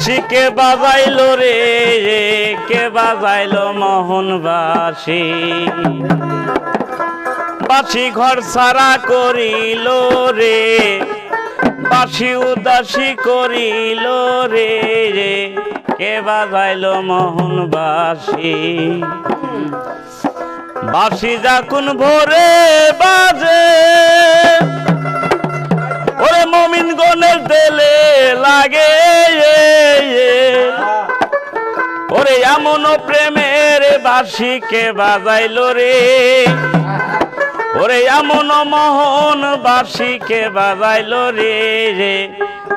বাসি কে বাজাইলো রে? কে বাজাইলো মোহনবাসী? বাসি ঘর সারা করিল রে। বাসি উদাসী করিল রে। কে বাজাইলো মোহনবাসী? বাসি যখন ভোরে বাজে, ওরে মমিন গনের দেলে এমন প্রেমের বাসি কে বাজাইলো রে। ওরে এমন মোহন বাসি কে বাজাইলো রে রে।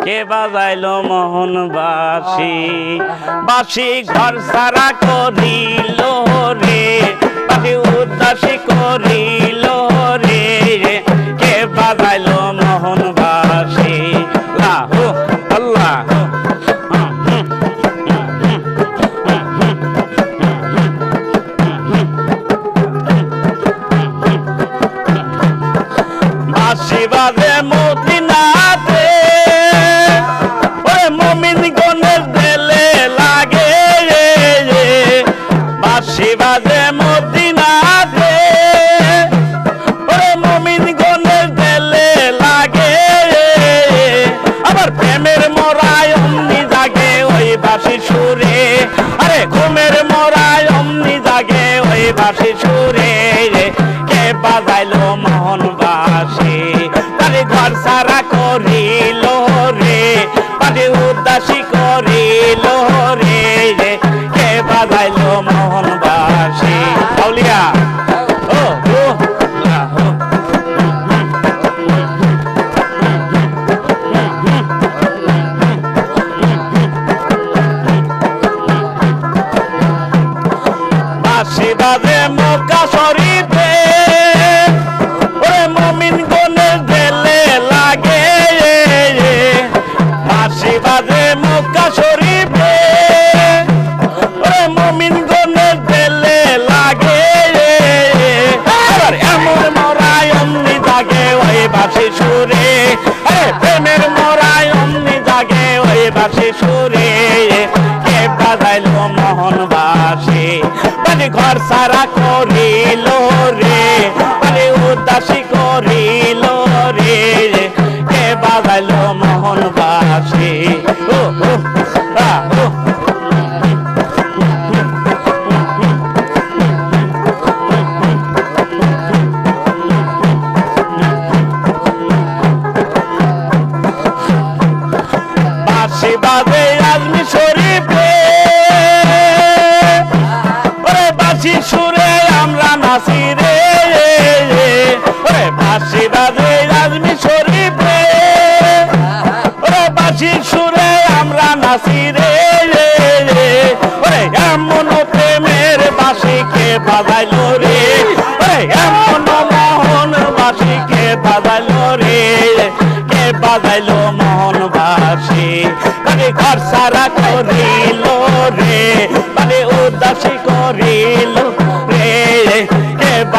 কে বাজাইল মোহন বাসি বাসি ঘর সারা করিল রে বাসি উদাসী করিল রে কে বাজাইল মোহন বাসি লাহু। বাসি সুরে কে বাজাইলো মন বাসি? তারে ঘর সারা করিল রে পারে উদাসী করিল passarinho বাসি মানে ঘর সারা করিল রে। মানে উদাসী করিল নাচি রে। ওরে বাজে শরীফে। ওরে বাসি সুরে আমরা রে। ওরে এমন প্রেমের বাসিকে রে। ওরে এমন মোহন বাসিকে রে। কে মোহন বাসি মানে ঘর সারা করিল রে। মানে উদাসী করিল রে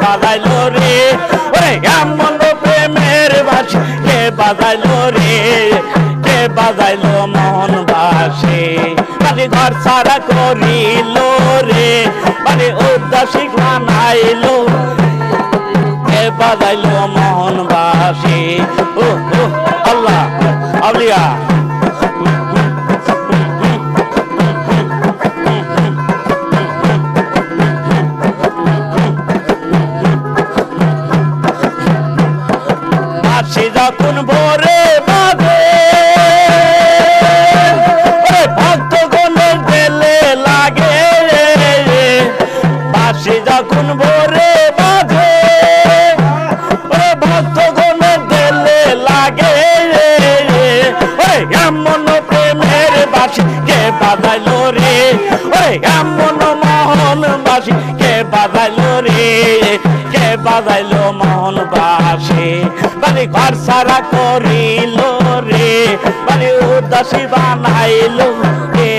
বাজাইলো রে? ওরে, এমন প্রেমের বাসিকে বাজাইলো রে? কে বাজাইলো মোহন বাসে? মানে ঘর সারা করিল রে মানে উদাসী বানাইলো। কে বাজাইলো মোহন বাসে? ও, আল্লাহ, আউলিয়া। আগুন ভরে বাঁধে দেলে লাগে। বাসি যখন ভরে বাঁধে ভক্ত দেলে লাগে। এমন প্রেমের বাসি কে বাজাইলো রে? এমন মোহন বাসি কে বাজাইলো রে? কে বাজাইলো মন বাসে। বলে ঘর সারা করিল রে, বলে উদাসী বানাইল রে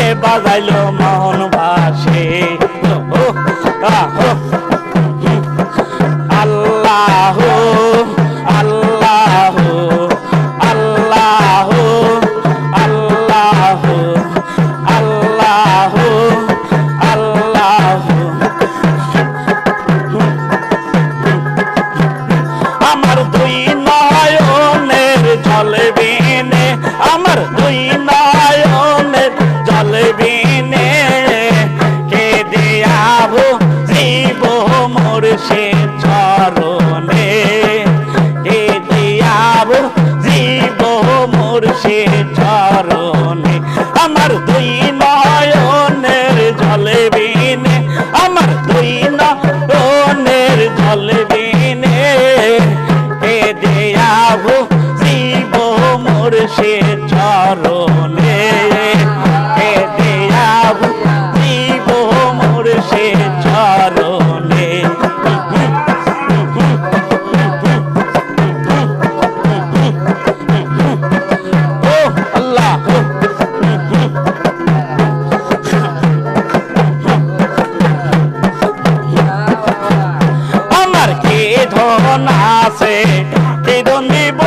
এ বাজাইল মন বাসে। ও হো। জলে বিনে আমার দুই না বোনের জলে বিনে এ দেয়াবো জীব মোর সে চরণে। এ দেয়াবো জীব মোর সে চরণে। ধন আছে কি ধন দিব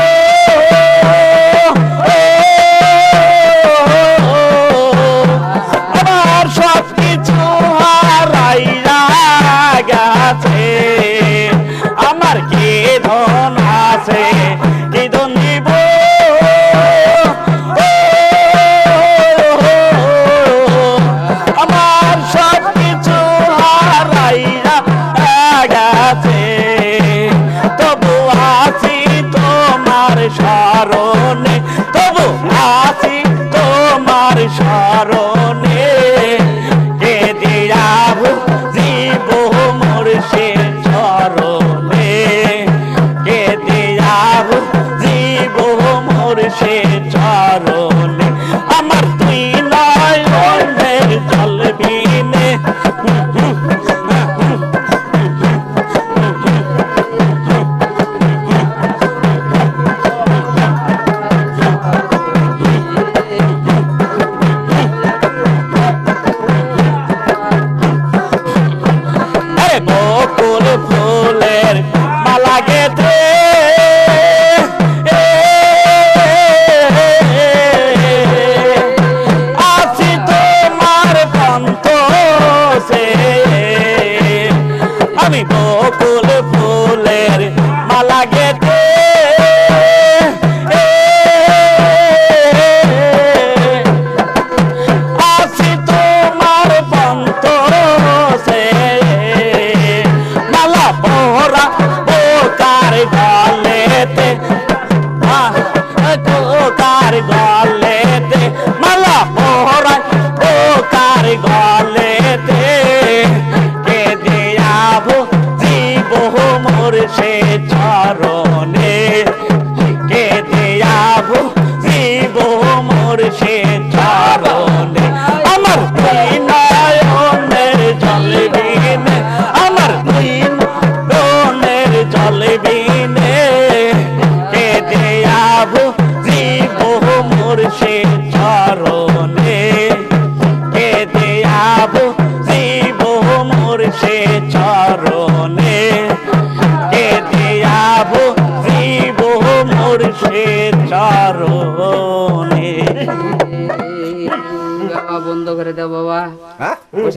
আছি তোমার স্মরণ। ফুলের মালা গেতে আসি তোমার বন্তর সে। মালা ভরা দাও বাবা। হ্যাঁ?